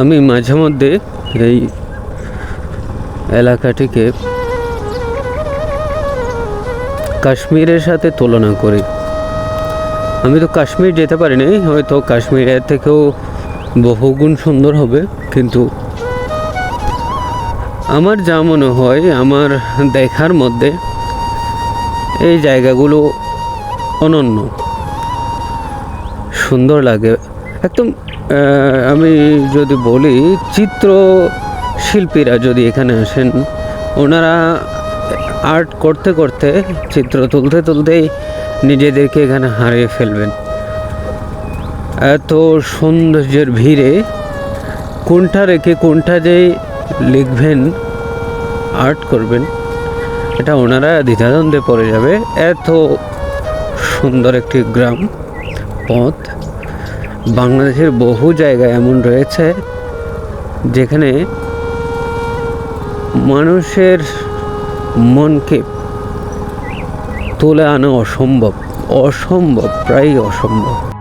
আমি মাঝে মধ্যে এই এলাকাটিকে কাশ্মীরের সাথে তুলনা করি। আমি তো কাশ্মীর যেতে পারিনি, হয়তো কাশ্মীরের থেকেও বহুগুণ সুন্দর হবে, কিন্তু আমার যা মনে হয়, আমার দেখার মধ্যে এই জায়গাগুলো অনন্য। সুন্দর লাগে। একদম আমি যদি বলি চিত্র শিল্পীরা যদি এখানে আসেন, ওনারা আর্ট করতে করতে, চিত্র তুলতে তুলতেই নিজেদেরকে এখানে হারিয়ে ফেলবেন। এত সৌন্দর্যের ভিড়ে কোনটা রেখে কোনটা যে লিখবেন, আর্ট করবেন, এটা ওনারা দ্বিধাদ্বন্দ্বে পড়ে যাবে। এত সুন্দর একটি গ্রাম, পথ। বাংলাদেশের বহু জায়গা এমন রয়েছে যেখানে মানুষের মনকে তুলে আনা অসম্ভব অসম্ভব প্রায় অসম্ভব।